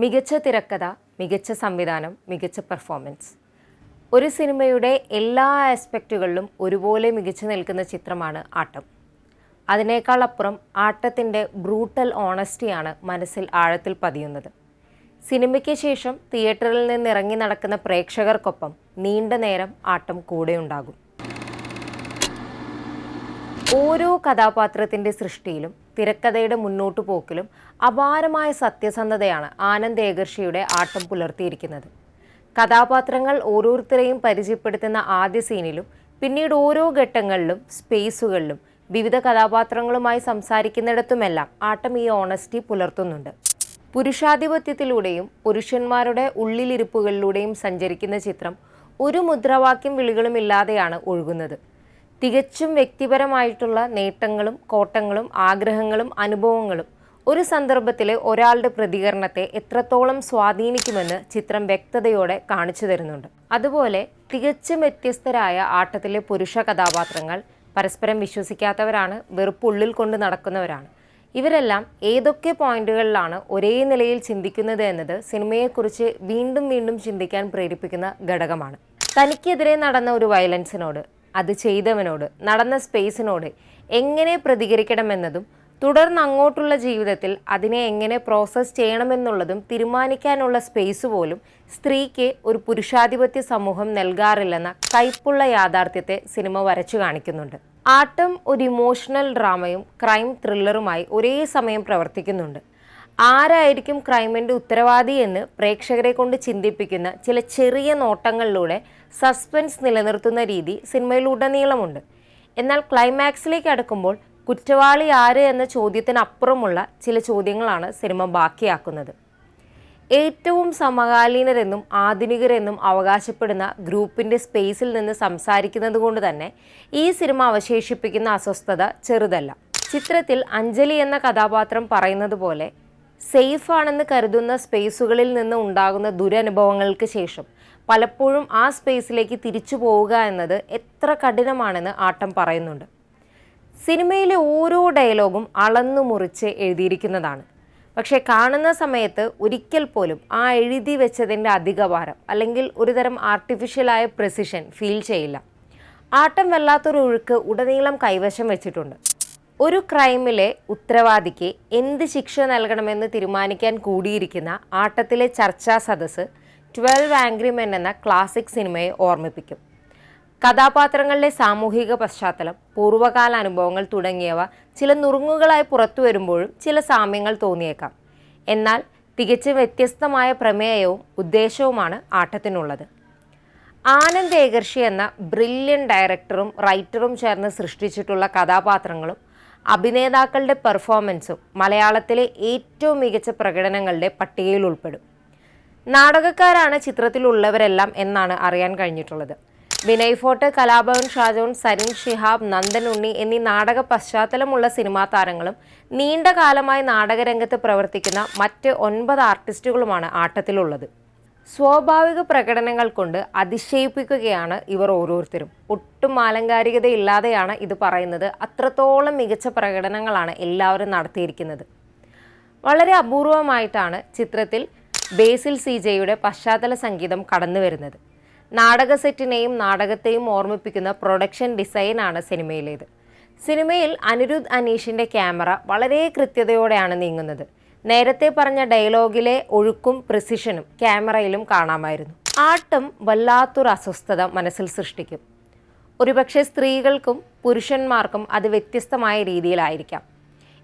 മികച്ച തിരക്കഥ മികച്ച സംവിധാനം മികച്ച പെർഫോമൻസ് ഒരു സിനിമയുടെ എല്ലാ ആസ്പെക്റ്റുകളിലും ഒരുപോലെ മികച്ചു നിൽക്കുന്ന ചിത്രമാണ് ആട്ടം. അതിനേക്കാൾ അപ്പുറം ആട്ടത്തിന്റെ ബ്രൂട്ടൽ ഓണസ്റ്റിയാണ് മനസ്സിൽ ആഴത്തിൽ പതിയുന്നത്. സിനിമയ്ക്ക് ശേഷം തിയേറ്ററിൽ നിന്ന് ഇറങ്ങി നടക്കുന്ന പ്രേക്ഷകർക്കൊപ്പം നീണ്ട നേരം ആട്ടം കൂടെയുണ്ടാകും ഓരോ കഥാപാത്രത്തിന്റെ സൃഷ്ടിയിലും തിരക്കഥയുടെ മുന്നോട്ടു പോക്കിലും അപാരമായ സത്യസന്ധതയാണ് ആനന്ദ് ഏകർഷിയുടെ ആട്ടം പുലർത്തിയിരിക്കുന്നത്. കഥാപാത്രങ്ങൾ ഓരോരുത്തരെയും പരിചയപ്പെടുത്തുന്ന ആദ്യ സീനിലും പിന്നീട് ഓരോ ഘട്ടങ്ങളിലും സ്പേസുകളിലും വിവിധ കഥാപാത്രങ്ങളുമായി സംസാരിക്കുന്നിടത്തുമെല്ലാം ആട്ടം ഈ ഓണസ്റ്റി പുലർത്തുന്നുണ്ട്. പുരുഷാധിപത്യത്തിലൂടെയും പുരുഷന്മാരുടെ ഉള്ളിലിരിപ്പുകളിലൂടെയും സഞ്ചരിക്കുന്ന ചിത്രം ഒരു മുദ്രാവാക്യം വിളികളുമില്ലാതെയാണ് ഒഴുകുന്നത്. തികച്ചും വ്യക്തിപരമായിട്ടുള്ള നേട്ടങ്ങളും കോട്ടങ്ങളും ആഗ്രഹങ്ങളും അനുഭവങ്ങളും ഒരു സന്ദർഭത്തിലെ ഒരാളുടെ പ്രതികരണത്തെ എത്രത്തോളം സ്വാധീനിക്കുമെന്ന് ചിത്രം വ്യക്തതയോടെ കാണിച്ചു തരുന്നുണ്ട്. അതുപോലെ തികച്ചും വ്യത്യസ്തരായ ആട്ടത്തിലെ പുരുഷ കഥാപാത്രങ്ങൾ പരസ്പരം വിശ്വസിക്കാത്തവരാണ് വെറുപ്പുള്ളിൽ കൊണ്ട് നടക്കുന്നവരാണ്. ഇവരെല്ലാം ഏതൊക്കെ പോയിന്റുകളിലാണ് ഒരേ നിലയിൽ ചിന്തിക്കുന്നത് എന്നത് സിനിമയെക്കുറിച്ച് വീണ്ടും വീണ്ടും ചിന്തിക്കാൻ പ്രേരിപ്പിക്കുന്ന ഘടകമാണ്. തനിക്കെതിരെ നടന്ന ഒരു വയലൻസിനോട് അത് ചെയ്തവനോട് നടന്ന സ്പേസിനോട് എങ്ങനെ പ്രതികരിക്കണമെന്നതും തുടർന്ന് അങ്ങോട്ടുള്ള ജീവിതത്തിൽ അതിനെ എങ്ങനെ പ്രോസസ്സ് ചെയ്യണമെന്നുള്ളതും തീരുമാനിക്കാനുള്ള സ്പേസ് പോലും സ്ത്രീക്ക് ഒരു പുരുഷാധിപത്യ സമൂഹം നൽകാറില്ലെന്ന കയ്പുള്ള യാഥാർത്ഥ്യത്തെ സിനിമ വരച്ചു കാണിക്കുന്നുണ്ട്. ആട്ടം ഒരു ഇമോഷണൽ ഡ്രാമയും ക്രൈം ത്രില്ലറുമായി ഒരേ സമയം പ്രവർത്തിക്കുന്നുണ്ട്. ആരായിരിക്കും ക്രൈമിന്റെ ഉത്തരവാദി എന്ന് പ്രേക്ഷകരെ കൊണ്ട് ചിന്തിപ്പിക്കുന്ന ചില ചെറിയ നോട്ടങ്ങളിലൂടെ സസ്പെൻസ് നിലനിർത്തുന്ന രീതി സിനിമയിലുടനീളമുണ്ട്. എന്നാൽ ക്ലൈമാക്സിലേക്ക് അടുക്കുമ്പോൾ കുറ്റവാളി ആര് എന്ന ചോദ്യത്തിനപ്പുറമുള്ള ചില ചോദ്യങ്ങളാണ് സിനിമ ബാക്കിയാക്കുന്നത്. ഏറ്റവും സമകാലീനരെന്നും ആധുനികരെന്നും അവകാശപ്പെടുന്ന ഗ്രൂപ്പിന്റെ സ്പേസിൽ നിന്ന് സംസാരിക്കുന്നത് കൊണ്ട് തന്നെ ഈ സിനിമ അവശേഷിപ്പിക്കുന്ന അസ്വസ്ഥത ചെറുതല്ല. ചിത്രത്തിൽ അഞ്ജലി എന്ന കഥാപാത്രം പറയുന്നത് പോലെ സേഫ് ആണെന്ന് കരുതുന്ന സ്പേസുകളിൽ നിന്ന് ഉണ്ടാകുന്ന ദുരനുഭവങ്ങൾക്ക് ശേഷം പലപ്പോഴും ആ സ്പേസിലേക്ക് തിരിച്ചു പോവുക എന്നത് എത്ര കഠിനമാണെന്ന് ആട്ടം പറയുന്നുണ്ട്. സിനിമയിലെ ഓരോ ഡയലോഗും അളന്നു മുറിച്ച് എഴുതിയിരിക്കുന്നതാണ്. പക്ഷേ കാണുന്ന സമയത്ത് ഒരിക്കൽ പോലും ആ എഴുതി വെച്ചതിന്റെ അധികഭാരം അല്ലെങ്കിൽ ഒരുതരം ആർട്ടിഫിഷ്യലായ പ്രെസിഷൻ ഫീൽ ചെയ്യില്ല. ആട്ടം വല്ലാത്തൊരു ഒഴുക്ക് ഉടനീളം കൈവശം വെച്ചിട്ടുണ്ട്. ഒരു ക്രൈമിലെ ഉത്തരവാദിക്ക് എന്ത് ശിക്ഷ നൽകണമെന്ന് തീരുമാനിക്കാൻ കൂടിയിരിക്കുന്ന ആട്ടത്തിലെ ചർച്ചാ സദസ്സ് ട്വൽവ് ആംഗ്രി മെൻ എന്ന ക്ലാസിക് സിനിമയെ ഓർമ്മിപ്പിക്കും. കഥാപാത്രങ്ങളുടെ സാമൂഹിക പശ്ചാത്തലം പൂർവകാല അനുഭവങ്ങൾ തുടങ്ങിയവ ചില നുറുങ്ങുകളായി പുറത്തു വരുമ്പോഴും ചില സാമ്യങ്ങൾ തോന്നിയേക്കാം. എന്നാൽ തികച്ചും വ്യത്യസ്തമായ പ്രമേയവും ഉദ്ദേശവുമാണ് ആട്ടത്തിനുള്ളത്. ആനന്ദ് ഏകർഷി എന്ന ബ്രില്യൻ ഡയറക്ടറും റൈറ്ററും ചേർന്ന് സൃഷ്ടിച്ചിട്ടുള്ള കഥാപാത്രങ്ങളും അഭിനേതാക്കളുടെ പെർഫോമൻസും മലയാളത്തിലെ ഏറ്റവും മികച്ച പ്രകടനങ്ങളുടെ പട്ടികയിൽ ഉൾപ്പെടും. നാടകക്കാരാണ് ചിത്രത്തിലുള്ളവരെല്ലാം എന്നാണ് അറിയാൻ കഴിഞ്ഞിട്ടുള്ളത്. വിനയ് ഫോർട്ട് കലാഭവൻ ഷാജോൺ സരിൻ ഷിഹാബ് നന്ദൻ ഉണ്ണി എന്നീ നാടക പശ്ചാത്തലമുള്ള സിനിമാ താരങ്ങളും നീണ്ട കാലമായി നാടകരംഗത്ത് പ്രവർത്തിക്കുന്ന മറ്റ് ഒൻപത് ആർട്ടിസ്റ്റുകളുമാണ് ആട്ടത്തിലുള്ളത്. സ്വാഭാവിക പ്രകടനങ്ങൾ കൊണ്ട് അതിശയിപ്പിക്കുകയാണ് ഇവർ ഓരോരുത്തരും. ഒട്ടും ആലങ്കാരികതയില്ലാതെയാണ് ഇത് പറയുന്നത്. അത്രത്തോളം മികച്ച പ്രകടനങ്ങളാണ് എല്ലാവരും നടത്തിയിരിക്കുന്നത്. വളരെ അപൂർവമായിട്ടാണ് ചിത്രത്തിൽ ബേസിൽ സി ജെയുടെ പശ്ചാത്തല സംഗീതം കടന്നു വരുന്നത് നാടക സെറ്റിനെയും നാടകത്തെയും ഓർമ്മിപ്പിക്കുന്ന പ്രൊഡക്ഷൻ ഡിസൈനാണ് സിനിമയിലേത്. സിനിമയിൽ അനിരുദ്ധ് അനീഷിന്റെ ക്യാമറ വളരെ കൃത്യതയോടെയാണ് നീങ്ങുന്നത്. നേരത്തെ പറഞ്ഞ ഡയലോഗിലെ ഒഴുക്കും പ്രിസിഷനും ക്യാമറയിലും കാണാമായിരുന്നു. ആട്ടം വല്ലാത്തൊരു അസ്വസ്ഥത മനസ്സിൽ സൃഷ്ടിക്കും. ഒരുപക്ഷെ സ്ത്രീകൾക്കും പുരുഷന്മാർക്കും അത് വ്യത്യസ്തമായ രീതിയിലായിരിക്കാം.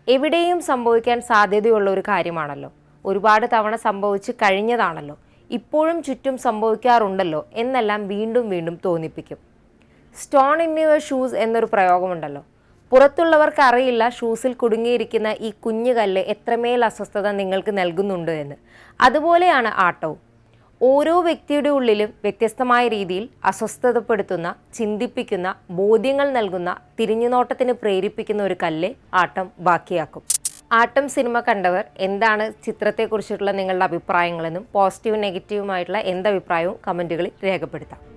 എവിടെയും സംഭവിക്കാൻ സാധ്യതയുള്ള ഒരു കാര്യമാണല്ലോ. ഒരുപാട് തവണ സംഭവിച്ച് കഴിഞ്ഞതാണല്ലോ. ഇപ്പോഴും ചുറ്റും സംഭവിക്കാറുണ്ടല്ലോ എന്നെല്ലാം വീണ്ടും വീണ്ടും തോന്നിപ്പിക്കും. സ്റ്റോൺ ഇൻ യുവർ ഷൂസ് എന്നൊരു പ്രയോഗമുണ്ടല്ലോ. പുറത്തുള്ളവർക്ക് അറിയില്ല ഷൂസിൽ കുടുങ്ങിയിരിക്കുന്ന ഈ കുഞ്ഞു കല്ല് എത്രമേൽ അസ്വസ്ഥത നിങ്ങൾക്ക് നൽകുന്നുണ്ട് എന്ന്. അതുപോലെയാണ് ആട്ടവും. ഓരോ വ്യക്തിയുടെ ഉള്ളിലും വ്യത്യസ്തമായ രീതിയിൽ അസ്വസ്ഥതപ്പെടുത്തുന്ന ചിന്തിപ്പിക്കുന്ന ബോധ്യങ്ങൾ നൽകുന്ന തിരിഞ്ഞുനോട്ടത്തിന് പ്രേരിപ്പിക്കുന്ന ഒരു കല്ല് ആട്ടം ബാക്കിയാക്കും. ആട്ടം സിനിമ കണ്ടവർ എന്താണ് ചിത്രത്തെക്കുറിച്ചിട്ടുള്ള നിങ്ങളുടെ അഭിപ്രായങ്ങളെന്നും പോസിറ്റീവും നെഗറ്റീവുമായിട്ടുള്ള എന്തഭിപ്രായവും കമന്റുകളിൽ രേഖപ്പെടുത്താം.